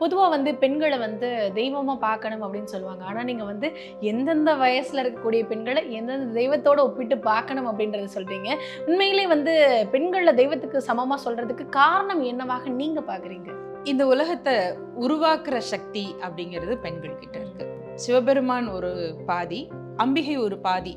பொதுவாக வந்து பெண்களை வந்து தெய்வமாக பார்க்கணும் அப்படின்னு சொல்லுவாங்க. ஆனால் நீங்கள் வந்து எந்தெந்த வயசில் இருக்கக்கூடிய பெண்களை எந்தெந்த தெய்வத்தோடு ஒப்பிட்டு பார்க்கணும் அப்படின்றத சொல்றீங்க. உண்மையிலே வந்து பெண்களை தெய்வத்துக்கு சமமாக சொல்கிறதுக்கு காரணம் என்னவாக நீங்கள் பார்க்குறீங்க? இந்த உலகத்தை உருவாக்குற சக்தி அப்படிங்கிறது பெண்கள் கிட்ட இருக்கு. சிவபெருமான் ஒரு பாதி அம்பிகை ஒரு பாதி.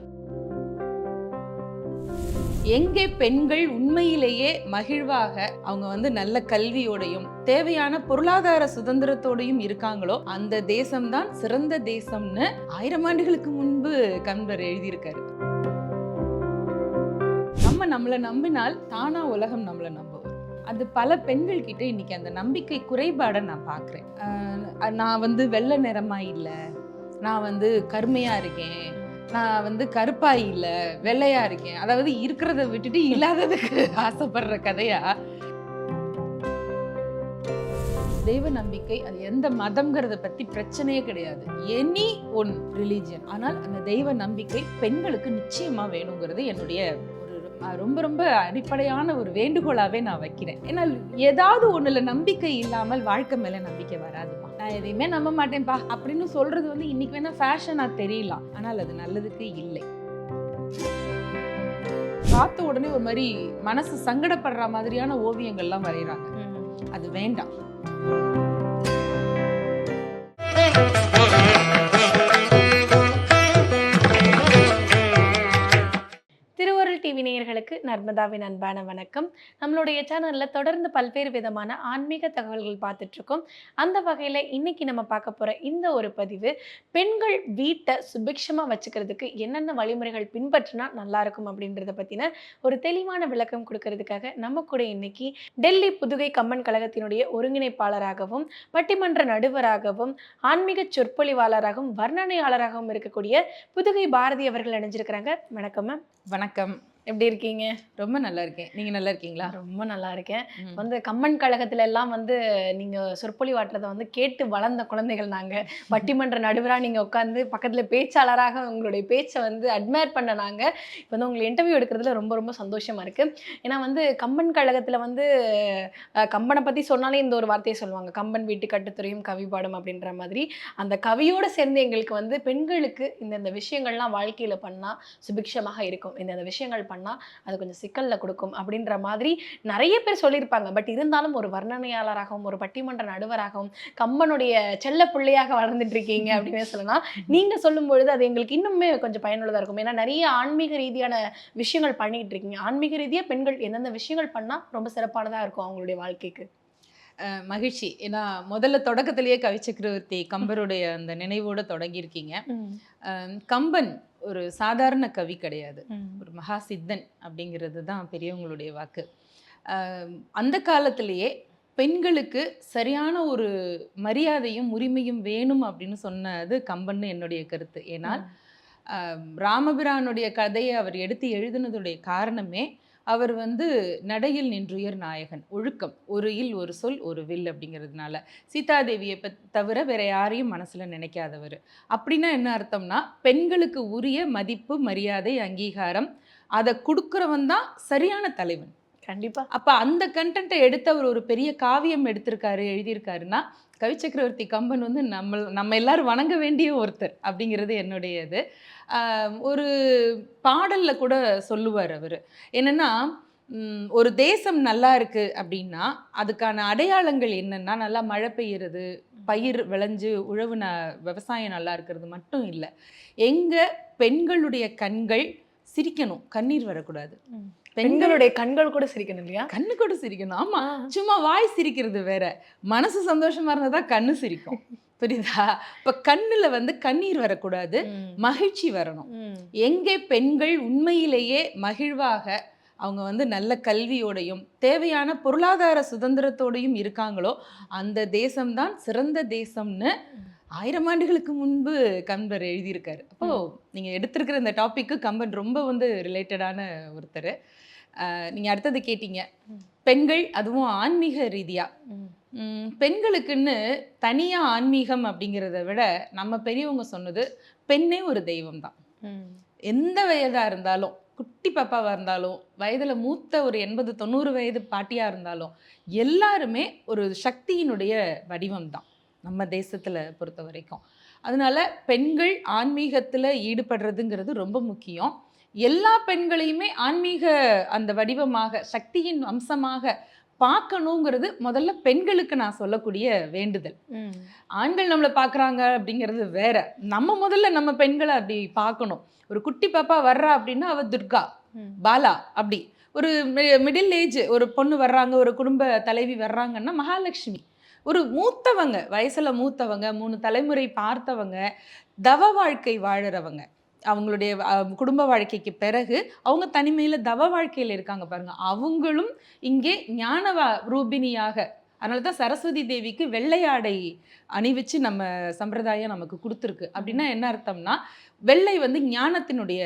எங்கே பெண்கள் உண்மையிலேயே மகிழ்வாக அவங்க வந்து நல்ல கல்வியோடையும் தேவையான பொருளாதார சுதந்திரத்தோடையும் இருக்காங்களோ அந்த தேசம்தான் சிறந்த தேசம்னு ஆயிரம் ஆண்டுகளுக்கு முன்பு கண்பர் எழுதியிருக்காரு. நம்ம நம்மளை நம்பினால் தானா உலகம் நம்மளை நம்பும். அது பல பெண்கள் கிட்ட இன்னைக்கு அந்த நம்பிக்கை குறைபாடை நான் பார்க்குறேன் நான் வந்து வெள்ளை நிறமா இல்லை நான் வந்து கருமையாக இருக்கேன் நான் வந்து கருப்பா இல்ல வெள்ளையா இருக்கேன். அதாவது இருக்கிறத விட்டுட்டு இல்லாததுக்கு ஆசைப்படுற கதையா? தெய்வ நம்பிக்கை அது எந்த மதம்ங்கிறத பத்தி பிரச்சனையே கிடையாது. எனி ஒன் ரிலீஜியன் ஆனால் அந்த தெய்வ நம்பிக்கை பெண்களுக்கு நிச்சயமா வேணுங்கிறது என்னுடைய ரொம்ப ரொம்ப அடிப்படையான ஒரு வேண்டுகோளாவே நான் வைக்கிறேன். ஏன்னா ஏதாவது ஒண்ணுல நம்பிக்கை இல்லாமல் வாழ்க்கை மேல நம்பிக்கை வராதுமா நான் எதையுமே நம்ப மாட்டேன்ப்பா. அப்படின்னு சொல்றது வந்து இன்னைக்கு வேணா ஃபேஷனா தெரியலாம் ஆனால் அது நல்லதுக்கு இல்லை. பார்த்த உடனே ஒரு மாதிரி மனசு சங்கடப்படுற மாதிரியான ஓவியங்கள்லாம் வரைகிறாங்க அது வேண்டாம். நர்மதாவின் அன்பான வணக்கம். நம்மளுடைய சேனலில் தொடர்ந்து பல்வேறு விதமான ஆன்மீக தகவல்கள் பார்த்துட்ருக்கோம். அந்த வகையில் இன்னைக்கு நம்ம பார்க்க போகிற இந்த ஒரு பதிவு பெண்கள் வீட்டை சுபிக்ஷமாக வச்சுக்கிறதுக்கு என்னென்ன வழிமுறைகள் பின்பற்றினா நல்லாயிருக்கும் அப்படின்றத பற்றின ஒரு தெளிவான விளக்கம் கொடுக்கறதுக்காக நம்ம கூட இன்னைக்கு டெல்லி புதுகை கம்மன் கழகத்தினுடைய ஒருங்கிணைப்பாளராகவும் பட்டிமன்ற நடுவராகவும் ஆன்மீக சொற்பொழிவாளராகவும் வர்ணனையாளராகவும் இருக்கக்கூடிய புதுகை பாரதி அவர்கள் இணைஞ்சிருக்கிறாங்க. வணக்கம் மேம் வணக்கம். எப்படி இருக்கீங்க? ரொம்ப நல்லா இருக்கேன். நீங்க நல்லா இருக்கீங்களா? ரொம்ப நல்லா இருக்கேன். வந்து கம்மன் கழகத்துல எல்லாம் வந்து நீங்க சொற்பொழிவாற்றத்தை வந்து கேட்டு வளர்ந்த குழந்தைகள் நாங்க. பட்டிமன்ற நடுவரா நீங்க உட்காந்து பக்கத்துல பேச்சாளராக உங்களுடைய பேச்சை வந்து அட்மையர் பண்ண நாங்க. இப்போ வந்து உங்களை இன்டர்வியூ எடுக்கிறதுல ரொம்ப ரொம்ப சந்தோஷமா இருக்கு. ஏன்னா வந்து கம்பன் கழகத்துல வந்து கம்பனை பத்தி சொன்னாலே இந்த ஒரு வார்த்தையை சொல்லுவாங்க. கம்பன் வீட்டு கட்டுத்துறையும் கவி பாடும் அப்படின்ற மாதிரி. அந்த கவியோட சேர்ந்து எங்களுக்கு வந்து பெண்களுக்கு இந்தந்த விஷயங்கள்லாம் வாழ்க்கையில பண்ணா சுபிக்ஷமாக இருக்கும். இந்தந்த விஷயங்கள் பண்ணா அது கொஞ்சம் சிக்கல்ல கொடுக்கும் அப்படின்ற மாதிரி நிறைய பேர் சொல்லியிருப்பாங்க. பட் இருந்தாலும் ஒரு வர்ணனையாளராகவும் ஒரு பட்டிமன்ற நடுவராகவும் கம்பனுடைய செல்ல பிள்ளையாக வளர்ந்துட்டு இருக்கீங்க அப்படின்னு சொல்லலாம். நீங்க சொல்லும் பொழுது அது எங்களுக்கு இன்னுமே கொஞ்சம் பயனுள்ளதா இருக்கும். ஏன்னா நிறைய ஆன்மீக ரீதியான விஷயங்கள் பண்ணிட்டு இருக்கீங்க. ஆன்மீக ரீதியா பெண்கள் எந்தெந்த விஷயங்கள் பண்ணா ரொம்ப சிறப்பானதா இருக்கும் அவங்களுடைய வாழ்க்கைக்கு? மகிழ்ச்சி. ஏன்னா முதல்ல தொடக்கத்திலேயே கவி சக்கரவர்த்தி கம்பருடைய அந்த நினைவோட தொடங்கியிருக்கீங்க. கம்பன் ஒரு சாதாரண கவி கிடையாது. ஒரு மகா சித்தன் அப்படிங்கிறது தான் பெரியவங்களுடைய வாக்கு. அந்த காலத்திலேயே பெண்களுக்கு சரியான ஒரு மரியாதையும் உரிமையும் வேணும் அப்படின்னு சொன்னது கம்பன்னு என்னுடைய கருத்து. ஏன்னால் ராமபிரானுடைய கதையை அவர் எடுத்து எழுதினதுடைய காரணமே அவர் வந்து நடையில் நின்றுயர் நாயகன். ஒழுக்கம். ஒரு இல் ஒரு சொல் ஒரு வில் அப்படிங்கிறதுனால. சீதாதேவியை தவிர வேற யாரையும் மனசுல நினைக்காதவர். அப்படின்னா என்ன அர்த்தம்னா பெண்களுக்கு உரிய மதிப்பு மரியாதை அங்கீகாரம் அதை கொடுக்குறவன் தான் சரியான தலைவன். கண்டிப்பா. அப்ப அந்த கண்டென்ட்டை எடுத்து அவர் ஒரு பெரிய காவியம் எடுத்திருக்காரு எழுதியிருக்காருன்னா கவி சக்கரவர்த்தி கம்பன் வந்து நம்ம நம்ம எல்லாரும் வணங்க வேண்டிய ஒருத்தர் அப்படிங்கிறது என்னுடைய இது ஒரு பாடலில் கூட சொல்லுவார் அவர். என்னென்னா ஒரு தேசம் நல்லா இருக்குது அப்படின்னா அதுக்கான அடையாளங்கள் என்னென்னா நல்லா மழை பெய்யுறது பயிர் விளைஞ்சு உழவு ந விவசாயம் நல்லா இருக்கிறது மட்டும் இல்லை. எங்கே பெண்களுடைய கண்கள் சிரிக்கணும் கண்ணீர் வரக்கூடாது. பெண்களுடைய கண்கள் கூட சிரிக்கணும் இல்லையா? கண்ணு கூட சிரிக்கணும். ஆமா. சும்மா வாய் சிரிக்கிறது வேற. மனசு சந்தோஷமா இருந்தா கண்ணு சிரிக்கும். புரியுதா? இப்ப கண்ணுல வந்து கண்ணீர் வரக்கூடாது. மகிழ்ச்சி வரணும். எங்கே பெண்கள் உண்மையிலேயே மகிழ்வாக அவங்க வந்து நல்ல கல்வியோடையும் தேவையான பொருளாதார சுதந்திரத்தோடையும் இருக்காங்களோ அந்த தேசம்தான் சிறந்த தேசம்னு ஆயிரம் ஆண்டுகளுக்கு முன்பு கம்பர் எழுதியிருக்காரு. அப்போ நீங்க எடுத்திருக்கிற இந்த டாபிக்கு கம்பன் ரொம்ப வந்து ரிலேட்டடான ஒருத்தர். அஹ், நீங்க அடுத்தது கேட்டீங்க. பெண்கள் அதுவும் ஆன்மீக ரீதியா. ம். ம், பெண்களுக்குன்னு தனியா ஆன்மீகம் அப்படிங்கிறத விட நம்ம பெரியவங்க சொன்னது பெண்ணே ஒரு தெய்வம் தான். எந்த வயதா இருந்தாலும் குட்டி பாப்பாவா இருந்தாலும் வயதுல மூத்த ஒரு எண்பது தொண்ணூறு வயது பாட்டியா இருந்தாலும் எல்லாருமே ஒரு சக்தியினுடைய வடிவம் தான். நம்ம தேசத்துல பொறுத்த வரைக்கும் அதனால பெண்கள் ஆன்மீகத்துல ஈடுபடுறதுங்கிறது ரொம்ப முக்கியம். எல்லா பெண்களையுமே ஆன்மீக அந்த வடிவமாக சக்தியின் அம்சமாக பார்க்கணுங்கிறது முதல்ல பெண்களுக்கு நான் சொல்லக்கூடிய வேண்டுதல். ஆண்கள் நம்மளை பார்க்குறாங்க அப்படிங்கிறது வேற. நம்ம முதல்ல நம்ம பெண்களை அப்படி பார்க்கணும். ஒரு குட்டி பாப்பா வர்றா அப்படின்னா அவ துர்கா. பாலா அப்படி. ஒரு மிடில் ஏஜ் ஒரு பொண்ணு வர்றாங்க ஒரு குடும்ப தலைவி வர்றாங்கன்னா மகாலட்சுமி. ஒரு மூத்தவங்க வயசில் மூத்தவங்க மூணு தலைமுறை பார்த்தவங்க தவ வாழ்க்கை வாழறவங்க. அவங்களுடைய குடும்ப வாழ்க்கைக்கு பிறகு அவங்க தனிமையில் தவ வாழ்க்கையில் இருக்காங்க பாருங்கள் அவங்களும் இங்கே ஞான ரூபிணியாக அதனால தான் சரஸ்வதி தேவிக்கு வெள்ளையாடை அணிவிச்சு நம்ம சம்பிரதாயம் நமக்கு கொடுத்துருக்கு. அப்படின்னா என்ன அர்த்தம்னா வெள்ளை வந்து ஞானத்தினுடைய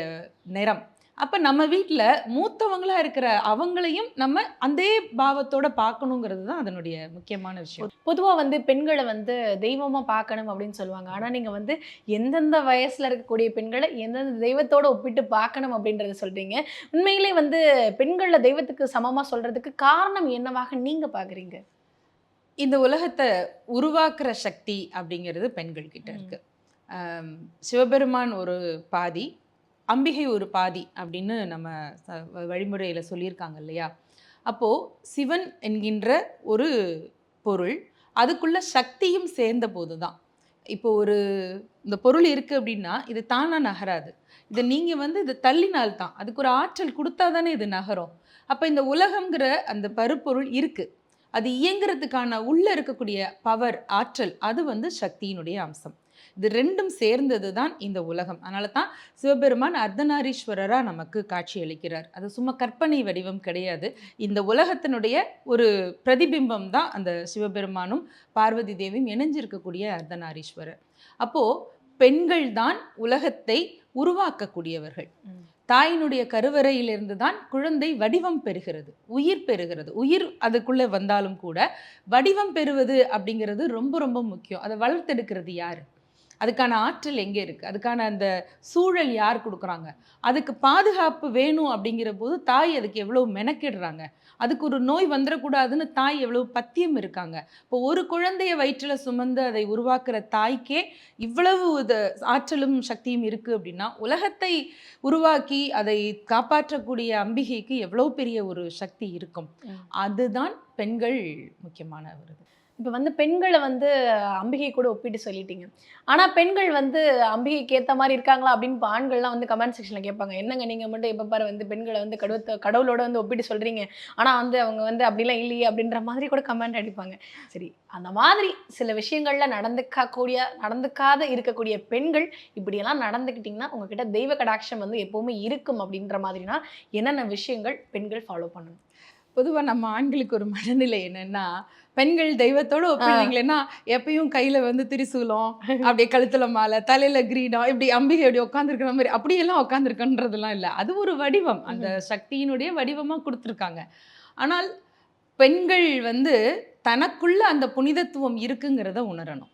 நிறம். அப்ப நம்ம வீட்ல மூத்தவங்களா இருக்கிற அவங்களையும் நம்ம அதே பாவத்தோட பார்க்கணுங்கிறது தான் அதனுடைய முக்கியமான விஷயம். பொதுவா வந்து பெண்களை வந்து தெய்வமா பார்க்கணும் அப்படின்னு சொல்லுவாங்க. ஆனா நீங்க வந்து எந்தெந்த வயசுல இருக்கக்கூடிய பெண்களை எந்தெந்த தெய்வத்தோட ஒப்பிட்டு பார்க்கணும் அப்படின்றத சொல்றீங்க. உண்மையிலே வந்து பெண்களை தெய்வத்துக்கு சமமா சொல்றதுக்கு காரணம் என்னவாக நீங்க பாக்குறீங்க இந்த உலகத்தை உருவாக்குற சக்தி அப்படிங்கிறது பெண்கள் கிட்ட இருக்கு. சிவபெருமான் ஒரு பாதி அம்பிகை ஒரு பாதி அப்படின்னு நம்ம ச- வ- சொல்லியிருக்காங்க இல்லையா? அப்போது சிவன் என்கின்ற ஒரு பொருள் அதுக்குள்ள சக்தியும் சேர்ந்த போது தான் இப்போ ஒரு இந்த பொருள் இருக்குது அப்படின்னா இது தானாக நகராது. இதை நீங்கள் வந்து இது தள்ளினால் தான் அதுக்கு ஒரு ஆற்றல் கொடுத்தா தானே இது நகரும். அப்போ இந்த உலகம்ங்கிற அந்த பருப்பொருள் இருக்குது அது இயங்குறதுக்கான உள்ளே இருக்கக்கூடிய பவர் ஆற்றல் அது வந்து சக்தியினுடைய அம்சம். இது ரெண்டும் சேர்ந்தது தான் இந்த உலகம். அதனால தான் சிவபெருமான் அர்த்தநாரீஸ்வரரா நமக்கு காட்சி அளிக்கிறார். அது சும்மா கற்பனை வடிவம் கிடையாது. இந்த உலகத்தினுடைய ஒரு பிரதிபிம்பம் தான் அந்த சிவபெருமானும் பார்வதி தேவியும் இணைஞ்சிருக்கக்கூடிய அர்த்தநாரீஸ்வரர். அப்போ பெண்கள் தான் உலகத்தை உருவாக்கக்கூடியவர்கள். தாயினுடைய கருவறையிலிருந்து தான் குழந்தை வடிவம் பெறுகிறது உயிர் பெறுகிறது. உயிர் அதுக்குள்ளே வந்தாலும் கூட வடிவம் பெறுவது அப்படிங்கிறது ரொம்ப ரொம்ப முக்கியம். அதை வளர்த்தெடுக்கிறது யார்? அதுக்கான ஆற்றல் எங்கே இருக்குது அதுக்கான அந்த சூழல் யார் கொடுக்குறாங்க? அதுக்கு பாதுகாப்பு வேணும் அப்படிங்கிற போது தாய் அதுக்கு எவ்வளோ மெனக்கிடுறாங்க? அதுக்கு ஒரு நோய் வந்துடக்கூடாதுன்னு தாய் எவ்வளோ பத்தியம் இருக்காங்க? இப்போ ஒரு குழந்தைய வயிற்றில் சுமந்து அதை உருவாக்குற தாய்க்கே இவ்வளவு இது ஆற்றலும் சக்தியும் இருக்குது அப்படின்னா உலகத்தை உருவாக்கி அதை காப்பாற்றக்கூடிய அம்பிகைக்கு எவ்வளோ பெரிய ஒரு சக்தி இருக்கும். அதுதான் பெண்கள் முக்கியமான வருது இப்போ வந்து பெண்களை வந்து அம்பிகை கூட ஒப்பிட்டு சொல்லிட்டீங்க. ஆனால் பெண்கள் வந்து அம்பிகைக்கு ஏற்ற மாதிரி இருக்காங்களா அப்படின்னு ஆண்கள்லாம் வந்து கமெண்ட் செக்ஷனில் கேட்பாங்க. என்னங்க நீங்கள் மட்டும் எப்போ பாரு வந்து பெண்களை வந்து கடவுத்த கடவுளோட வந்து ஒப்பிட்டு சொல்கிறீங்க ஆனால் வந்து அவங்க வந்து அப்படிலாம் இல்லையே அப்படின்ற மாதிரி கூட கமெண்ட் அடிப்பாங்க. சரி அந்த மாதிரி சில விஷயங்களில் நடந்துக்கக்கூடிய நடந்துக்காத இருக்கக்கூடிய பெண்கள் இப்படியெல்லாம் நடந்துக்கிட்டிங்கன்னா உங்ககிட்ட தெய்வ கடாட்சம் வந்து எப்போவுமே இருக்கும் அப்படின்ற மாதிரினா என்னென்ன விஷயங்கள் பெண்கள் ஃபாலோ பண்ணணும்? பொதுவாக நம்ம ஆண்களுக்கு ஒரு மனநிலை என்னன்னா பெண்கள் தெய்வத்தோட ஒப்பிடுறீங்களேன்னா எப்பயும் கையில வந்து திரிசூலம் அப்படியே கழுத்துல மாலை தலையில கிரீடம் இப்படி அம்பிகை அப்படி உட்காந்துருக்கிற மாதிரி அப்படியெல்லாம் உட்காந்துருக்கன்றதெல்லாம் இல்லை. அது ஒரு வடிவம். அந்த சக்தியினுடைய வடிவமா கொடுத்துருக்காங்க. ஆனால் பெண்கள் வந்து தனக்குள்ள அந்த புனிதத்துவம் இருக்குங்கிறத உணரணும்.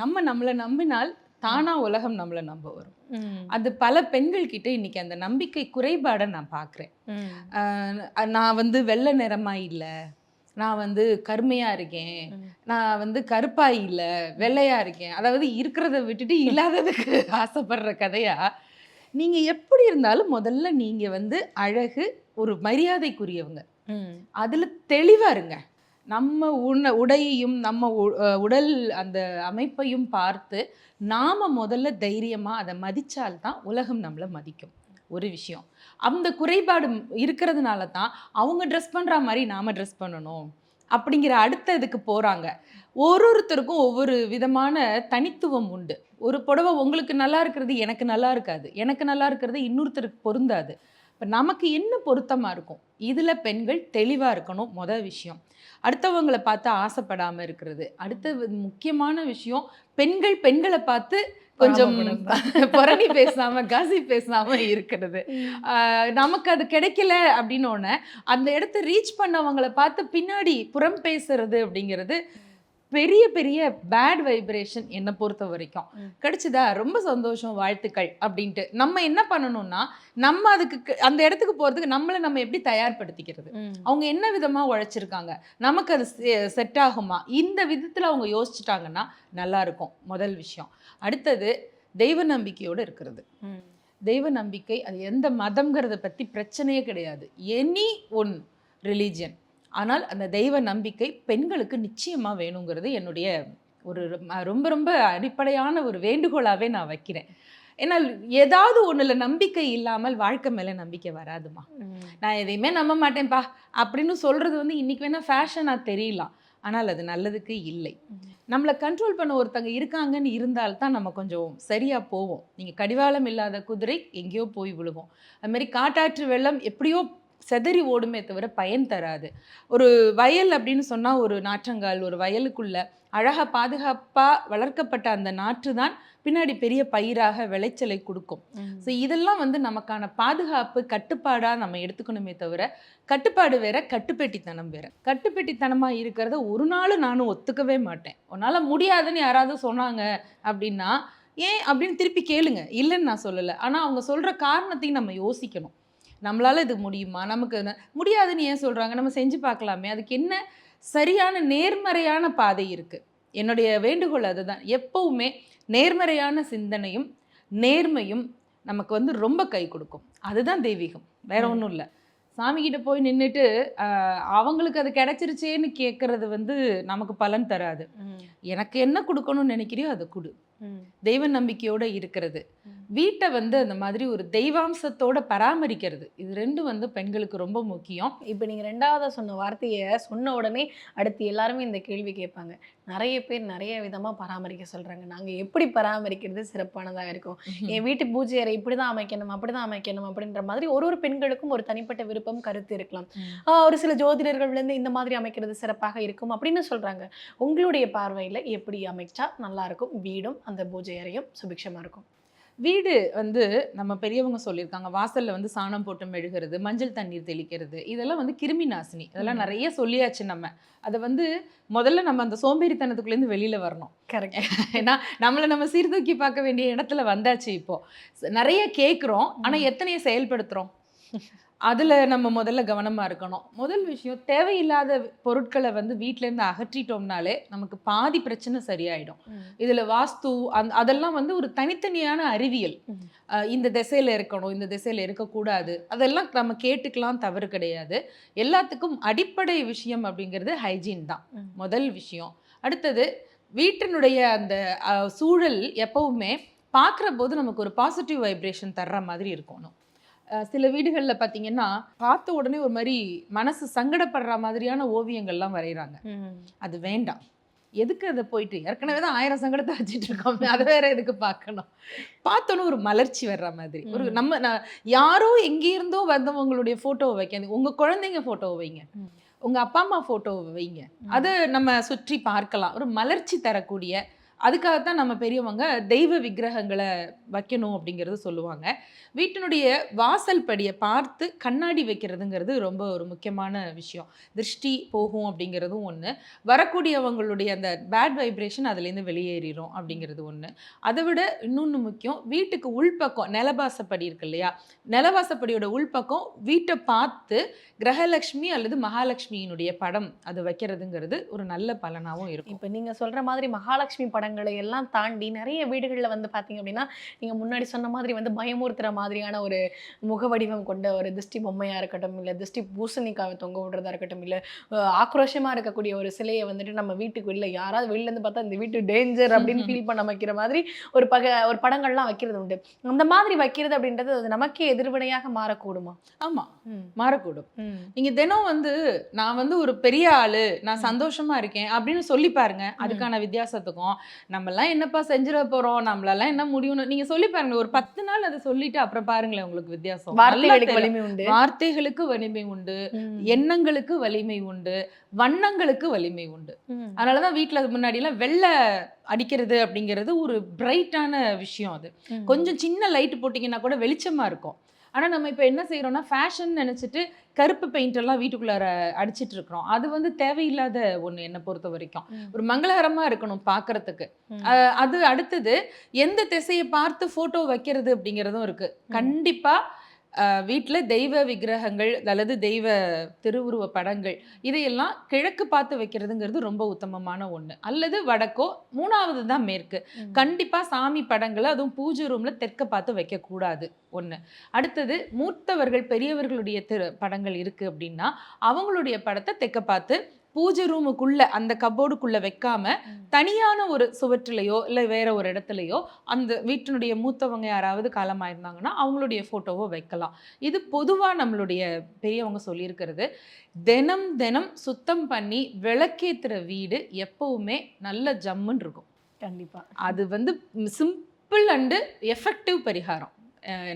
நம்ம நம்மளை நம்பினால் தானா உலகம் நம்மளை நம்ப வரும். அது பல பெண்கள் கிட்ட இன்னைக்கு அந்த நம்பிக்கை குறைபாடை நான் பார்க்குறேன் நான் வந்து வெள்ளை நிறமா இல்லை நான் வந்து கருமையா இருக்கேன். நான் வந்து கருப்பா இல்லை வெள்ளையா இருக்கேன். அதாவது இருக்கிறத விட்டுட்டு இல்லாததுக்கு ஆசைப்படுற கதையா? நீங்க எப்படி இருந்தாலும் முதல்ல நீங்க வந்து அழகு ஒரு மரியாதைக்குரியவங்க. அதுல தெளிவா இருங்க. நம்ம உண உடையையும் நம்ம உ- உடல் அந்த அமைப்பையும் பார்த்து நாம் முதல்ல தைரியமாக அதை மதித்தால்தான் உலகம் நம்மளை மதிக்கும். ஒரு விஷயம். அந்த குறைபாடு இருக்கிறதுனால தான் அவங்க ட்ரெஸ் பண்ணுற மாதிரி நாம் ட்ரெஸ் பண்ணணும் அப்படிங்கிற அடுத்த இதுக்கு போகிறாங்க ஒரு ஒருத்தருக்கும் ஒவ்வொரு விதமான தனித்துவம் உண்டு. ஒரு புடவை உங்களுக்கு நல்லா இருக்கிறது எனக்கு நல்லா இருக்காது. எனக்கு நல்லா இருக்கிறது இன்னொருத்தருக்கு பொருந்தாது. இப்போ நமக்கு என்ன பொருத்தமாக இருக்கும்? இதில் பெண்கள் தெளிவாக இருக்கணும் மொதல் விஷயம். அடுத்தவங்களை பார்த்து ஆசைப்படாமல் இருக்கிறது. அடுத்த முக்கியமான விஷயம் பெண்கள் பெண்களை பார்த்து கொஞ்சம் புரணி பேசாம காசி பேசாம இருக்கிறது. நமக்கு அது கிடைக்கல அப்படின்னோடனே அந்த இடத்த ரீச் பண்ணவங்களை பார்த்து பின்னாடி புறம் பேசுறது அப்படிங்கிறது பெரிய பெரிய பேட் வைப்ரேஷன் என்னை பொறுத்த வரைக்கும். கிடைச்சதா? ரொம்ப சந்தோஷம் வாழ்த்துக்கள் அப்படின்ட்டு. நம்ம என்ன பண்ணணும்னா நம்ம அதுக்கு அந்த இடத்துக்கு போறதுக்கு நம்மளை நம்ம எப்படி தயார்படுத்திக்கிறது. அவங்க என்ன விதமா உழைச்சிருக்காங்க? நமக்கு அது செட் ஆகுமா? இந்த விதத்துல அவங்க யோசிச்சுட்டாங்கன்னா நல்லா இருக்கும் முதல் விஷயம். அடுத்தது தெய்வ நம்பிக்கையோட இருக்கிறது. தெய்வ நம்பிக்கை அது எந்த மதம்ங்கிறத பற்றி பிரச்சனையே கிடையாது. எனி ஒன் ரிலீஜியன் ஆனால் அந்த தெய்வ நம்பிக்கை பெண்களுக்கு நிச்சயமாக வேணுங்கிறது என்னுடைய ஒரு ரொம்ப- ரொம்ப அடிப்படையான ஒரு வேண்டுகோளாகவே நான் வைக்கிறேன். ஏன்னா ஏதாவது ஒன்றில் நம்பிக்கை இல்லாமல் வாழ்க்கை மேலே நம்பிக்கை வராதுமா. நான் எதையுமே நம்ப மாட்டேன்ப்பா அப்படின்னு சொல்கிறது வந்து இன்றைக்கி வேணால் ஃபேஷனாக தெரியலாம். ஆனால் அது நல்லதுக்கு இல்லை. நம்மளை கண்ட்ரோல் பண்ண ஒருத்தங்க இருக்காங்கன்னு இருந்தால்தான் நம்ம கொஞ்சம் சரியாக போவோம். நீங்கள் கடிவாளம் இல்லாத குதிரை எங்கேயோ போய் விழுகும் அது மாதிரி காட்டாற்று வெள்ளம் எப்படியோ செதறி ஓடுமே தவிர பயன் தராது. ஒரு வயல் அப்படின்னு சொன்னால் ஒரு நாற்றங்கால் ஒரு வயலுக்குள்ள அழகாக பாதுகாப்பாக வளர்க்கப்பட்ட அந்த நாற்று தான் பின்னாடி பெரிய பயிராக விளைச்சலை கொடுக்கும். ஸோ இதெல்லாம் வந்து நமக்கான பாதுகாப்பு கட்டுப்பாடாக நம்ம எடுத்துக்கணுமே தவிர கட்டுப்பாடு வேற கட்டுப்பெட்டித்தனம் வேற. கட்டுப்பெட்டித்தனமாக இருக்கிறத ஒரு நாள் நானும் ஒத்துக்கவே மாட்டேன். உன்னால் முடியாதுன்னு யாராவது சொன்னாங்க அப்படின்னா ஏன் அப்படின்னு திருப்பி கேளுங்க. இல்லைன்னு நான் சொல்லலை. ஆனால் அவங்க சொல்கிற காரணத்தையும் நம்ம யோசிக்கணும். நம்மளால இது முடியுமா? நமக்கு முடியாதுன்னு ஏன் சொல்கிறாங்க நம்ம செஞ்சு பார்க்கலாமே. அதுக்கு என்ன சரியான நேர்மறையான பாதை இருக்குது என்னுடைய வேண்டுகோள் அதுதான். எப்பவுமே நேர்மறையான சிந்தனையும் நேர்மையும் நமக்கு வந்து ரொம்ப கை கொடுக்கும். அதுதான் தெய்வீகம். வேற. ஒன்றும் இல்லை. சாமிகிட்ட போய் நின்றுட்டு அவங்களுக்கு அது கிடைச்சிருச்சேன்னு கேட்கறது வந்து நமக்கு பலன் தராது. எனக்கு என்ன கொடுக்கணும்னு நினைக்கிறியோ அதை கொடு. தெய்வ நம்பிக்கையோட இருக்கிறது. வீட்டை வந்து அந்த மாதிரி ஒரு தெய்வாம்சத்தோட பராமரிக்கிறது. இது ரெண்டும் வந்து பெண்களுக்கு ரொம்ப முக்கியம். இப்போ நீங்கள் ரெண்டாவதா சொன்ன வார்த்தையை சொன்ன உடனே அடுத்து எல்லாருமே இந்த கேள்வி கேட்பாங்க. நிறைய பேர் நிறைய விதமாக பராமரிக்க சொல்கிறாங்க நாங்கள் எப்படி பராமரிக்கிறது சிறப்பானதாக இருக்கும்? என் வீட்டு பூஜை அறை இப்படி தான் அமைக்கணும் அப்படி தான் அமைக்கணும் அப்படின்ற மாதிரி ஒரு ஒரு பெண்களுக்கும் ஒரு தனிப்பட்ட விருப்பம் கருத்து இருக்கலாம். ஒரு சில ஜோதிடர்கள்லேருந்து இந்த மாதிரி அமைக்கிறது சிறப்பாக இருக்கும் அப்படின்னு சொல்கிறாங்க உங்களுடைய பார்வையில் எப்படி அமைச்சா நல்லா இருக்கும்? வீடும் அந்த பூஜை அறையும் சுபிக்ஷமாக இருக்கும். வீடு வந்து நம்ம பெரியவங்க சொல்லியிருக்காங்க. வாசல்ல வந்து சாணம் போட்டு மெழுகிறது மஞ்சள் தண்ணீர் தெளிக்கிறது இதெல்லாம் வந்து கிருமி நாசினி. இதெல்லாம். நிறைய சொல்லியாச்சு நம்ம. அதை வந்து முதல்ல நம்ம அந்த சோம்பேறித்தனத்துக்குள்ளேருந்து வெளியில வரணும். கரெக்ட் ஏன்னா நம்மளை நம்ம சீர்தூக்கி பார்க்க வேண்டிய இடத்துல வந்தாச்சு இப்போ. ச- நிறைய கேட்குறோம் ஆனா ம். எத்தனையை செயல்படுத்துறோம்? அதுல நம்ம முதல்ல கவனமா இருக்கணும். முதல் விஷயம் தேவையில்லாத பொருட்களை வந்து வீட்ல இருந்து அகற்றிட்டோம்னாலே நமக்கு பாதி பிரச்சனை சரியாயிடும். இதுல வாஸ்து அந் அதெல்லாம் வந்து ஒரு தனித்தனியான அறிவியல். இந்த திசையில இருக்கணும் இந்த திசையில இருக்கக்கூடாது. அதெல்லாம் நம்ம கேட்டுக்கலாம் தவறு கிடையாது. எல்லாத்துக்கும் அடிப்படை விஷயம் அப்படிங்கிறது ஹைஜீன் தான். முதல் விஷயம். அடுத்தது வீட்டினுடைய அந்த சூழல் எப்பவுமே பார்க்குற போது நமக்கு ஒரு பாசிட்டிவ் வைப்ரேஷன் தர்ற மாதிரி இருக்கணும். சில வீடுகளில் பார்த்தீங்கன்னா பார்த்த உடனே ஒரு மாதிரி மனசு சங்கடப்படுற மாதிரியான ஓவியங்கள்லாம் வரைகிறாங்க அது வேண்டாம். எதுக்கு அதை போயிட்டு? ஏற்கனவே தான் ஆயிரம் சங்கடத்தை வச்சுட்டு இருக்கோம் அதை வேற எதுக்கு பார்க்கணும்? பார்த்தோன்னு ஒரு மலர்ச்சி வர்ற மாதிரி. ஒரு. நம்ம நான் யாரோ எங்கேருந்தோ வந்தவங்களுடைய ஃபோட்டோவை வைக்காது உங்க குழந்தைங்க ஃபோட்டோவை வைங்க. ம். உங்க அப்பா அம்மா ஃபோட்டோவை வைங்க. அதை நம்ம சுற்றி பார்க்கலாம். ஒரு மலர்ச்சி தரக்கூடிய அதுக்காகத்தான் நம்ம பெரியவங்க தெய்வ விக்கிரகங்களை வைக்கணும் அப்படிங்கிறது சொல்லுவாங்க. வீட்டினுடைய வாசல் படியை பார்த்து கண்ணாடி வைக்கிறதுங்கிறது ரொம்ப ஒரு முக்கியமான விஷயம். திருஷ்டி போகும் அப்படிங்கிறதும் ஒன்று வரக்கூடியவங்களுடைய அந்த பேட் வைப்ரேஷன் அதுலேருந்து வெளியேறிடும் அப்படிங்கிறது ஒன்று அதை விட இன்னொன்று முக்கியம் வீட்டுக்கு உள்பக்கம் நிலவாசப்படி இருக்கு இல்லையா? நிலவாசப்படியோட உள்பக்கம் வீட்டை பார்த்து கிரகலட்சுமி அல்லது மகாலட்சுமியினுடைய படம் அது வைக்கிறதுங்கிறது ஒரு நல்ல பலனாகவும் இருக்கும். இப்போ நீங்கள் சொல்கிற மாதிரி மகாலட்சுமி படம் படங்களை எல்லாம் தாண்டி நிறைய வீடுகளில் வந்து பார்த்தீங்க அப்படின்னா நீங்கள் முன்னாடி சொன்ன மாதிரி வந்து பயமுறுத்துற மாதிரியான ஒரு முகவடிவம் கொண்ட ஒரு திருஷ்டி பொம்மையாக இருக்கட்டும் இல்லை திருஷ்டி பூசணிக்காவை தொங்க விடுறதா இருக்கட்டும் இல்லை ஆக்ரோஷமாக இருக்கக்கூடிய ஒரு சிலையை வந்துட்டு நம்ம வீட்டுக்கு வெளில யாராவது வெளிலேருந்து பார்த்தா இந்த வீட்டு டேஞ்சர் அப்படின்னு ஃபீல் பண்ண வைக்கிற மாதிரி ஒரு பக ஒரு படங்கள்லாம் வைக்கிறது உண்டு. அந்த மாதிரி வைக்கிறது அப்படின்றது அது நமக்கே எதிர்வினையாக மாறக்கூடுமா? ஆமா. ம். மாறக்கூடும். ம். நீங்க தினம் வந்து நான் வந்து ஒரு பெரிய ஆளு நான் சந்தோஷமா இருக்கேன் அப்படின்னு சொல்லி பாருங்க. அதுக்கான வித்தியாசத்துக்கும் நம்மலாம் என்னப்பா செஞ்சிட போறோம்? நம்மளால என்ன முடியும்னு நீங்க சொல்லி பாருங்க ஒரு பத்து நாள் அதை சொல்லிட்டு அப்புறம் பாருங்களேன் உங்களுக்கு வித்தியாசம். வார்த்தைகளுக்கு. வலிமை உண்டு. வார்த்தைகளுக்கு வலிமை உண்டு. எண்ணங்களுக்கு வலிமை உண்டு. வண்ணங்களுக்கு வலிமை உண்டு. அதனாலதான் வீட்டுல முன்னாடி எல்லாம் வெள்ளை அடிக்கிறது அப்படிங்கிறது ஒரு பிரைட்டான விஷயம் அது. கொஞ்சம் சின்ன லைட் போட்டிங்கன்னா கூட வெளிச்சமா இருக்கும். ஆனா நம்ம இப்போ என்ன செய்யறோம்னா ஃபேஷன் நினைச்சிட்டு கருப்பு பெயிண்ட் எல்லாம் வீட்டுக்குள்ளார அடிச்சிட்டு இருக்கிறோம். அது வந்து தேவையில்லாத ஒண்ணு என்னை பொறுத்த வரைக்கும். ஒரு மங்களகரமா இருக்கணும் பார்க்கறதுக்கு அது அடுத்தது எந்த திசையை பார்த்து போட்டோ வைக்கிறது அப்படிங்கிறதும் இருக்கு. கண்டிப்பா வீட்ல தெய்வ விக்கிரகங்கள் அல்லது தெய்வ திருவுருவ படங்கள் இதையெல்லாம் கிழக்கு பார்த்து வைக்கிறதுங்கிறது ரொம்ப உத்தமமான ஒண்ணு. அல்லது வடக்கோ மூணாவது தான் மேற்கு. கண்டிப்பா சாமி படங்களை அதுவும் பூஜை ரூம்ல தெற்க பார்த்து வைக்க கூடாது ஒண்ணு. அடுத்தது மூத்தவர்கள் பெரியவர்களுடைய திரு படங்கள் இருக்கு அப்படின்னா அவங்களுடைய படத்தை தெற்க பார்த்து பூஜை ரூமுக்குள்ள அந்த கபோர்டுக்குள்ள வைக்காம தனியான ஒரு சுவற்றிலையோ இல்லை வேற ஒரு இடத்துலையோ அந்த வீட்டினுடைய மூத்தவங்க யாராவது காலமாயிருந்தாங்கன்னா அவங்களுடைய ஃபோட்டோவோ வைக்கலாம். இது பொதுவாக நம்மளுடைய பெரியவங்க சொல்லியிருக்கிறது தினம் தினம் சுத்தம் பண்ணி விளக்கேத்துற வீடு எப்பவுமே நல்ல ஜம்முன்னு இருக்கும். கண்டிப்பா. அது வந்து சிம்பிள் அண்டு எஃபெக்டிவ் பரிகாரம்.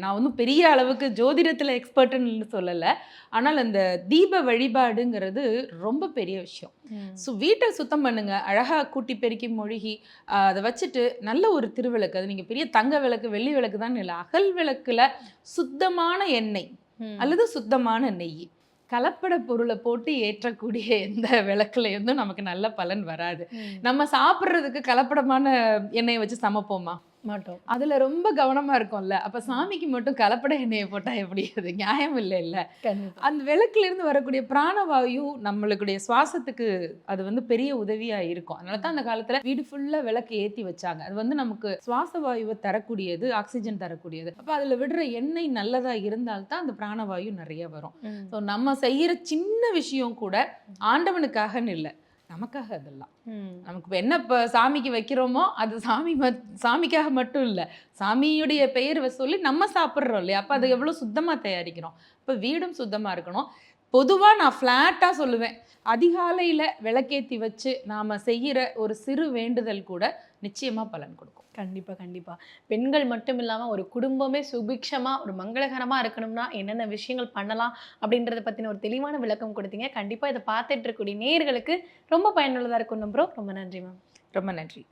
நான் வந்து பெரிய அளவுக்கு ஜோதிடத்தில் எக்ஸ்பர்ட்டுன்னு சொல்லலை. ஆனால் அந்த தீப வழிபாடுங்கிறது ரொம்ப பெரிய விஷயம். ஸோ வீட்டை சுத்தம் பண்ணுங்க. அழகா கூட்டி பெருக்கி மொழிகி அதை வச்சுட்டு நல்ல ஒரு திருவிளக்கு அது நீங்க பெரிய தங்க விளக்கு வெள்ளி விளக்கு தான் இல்லை அகல் விளக்குல சுத்தமான எண்ணெய் அல்லது சுத்தமான நெய். கலப்பட பொருளை போட்டு ஏற்றக்கூடிய எந்த விளக்குல இருந்தும் நமக்கு நல்ல பலன் வராது. நம்ம சாப்பிட்றதுக்கு கலப்படமான எண்ணெயை வச்சு சமைப்போமா? மாட்டோம். அதுல ரொம்ப கவனமா இருக்கும்ல. அப்ப சாமிக்கு மட்டும் கலப்பட எண்ணெயை போட்டா எப்படி? அது நியாயம் இல்லை இல்ல. அந்த விளக்குல இருந்து வரக்கூடிய பிராணவாயு நம்மளுடைய சுவாசத்துக்கு அது வந்து பெரிய உதவியா இருக்கும். அதனால தான் அந்த காலத்துல வீடு ஃபுல்லா விளக்கு ஏத்தி வச்சாங்க. அது வந்து நமக்கு சுவாச வாயுவை தரக்கூடியது ஆக்சிஜன் தரக்கூடியது. அப்ப அதுல விடுற எண்ணெய் நல்லதா இருந்தால்தான் அந்த பிராணவாயு நிறைய வரும். ஸோ நம்ம செய்யற சின்ன விஷயம் கூட ஆண்டவனுக்காகன்னு இல்லை. நமக்காக அதெல்லாம். நமக்கு இப்போ என்ன இப்போ சாமிக்கு வைக்கிறோமோ அது சாமி மட் சாமிக்காக மட்டும் இல்லை. சாமியுடைய பெயர் சொல்லி நம்ம சாப்பிட்றோம் இல்லையா? அப்போ அது எவ்வளோ சுத்தமாக தயாரிக்கிறோம்? இப்போ வீடும் சுத்தமாக இருக்கணும். பொதுவாக நான் ஃப்ளாட்டாக சொல்லுவேன். அதிகாலையில் விளக்கேற்றி வச்சு நாம் செய்கிற ஒரு சிறு வேண்டுதல் கூட நிச்சயமாக பலன் கொடுக்கும். கண்டிப்பா கண்டிப்பா. பெண்கள் மட்டும் இல்லாம ஒரு குடும்பமே சுபிக்ஷமா ஒரு மங்களகரமா இருக்கணும்னா என்னென்ன விஷயங்கள் பண்ணலாம் அப்படின்றத பத்தின ஒரு தெளிவான விளக்கம் கொடுத்தீங்க. கண்டிப்பா இதை பார்த்துட்டு இருக்கக்கூடிய நேயர்களுக்கு ரொம்ப பயனுள்ளதா இருக்கும் நம்புறோம். ரொம்ப நன்றி மேம். ரொம்ப நன்றி.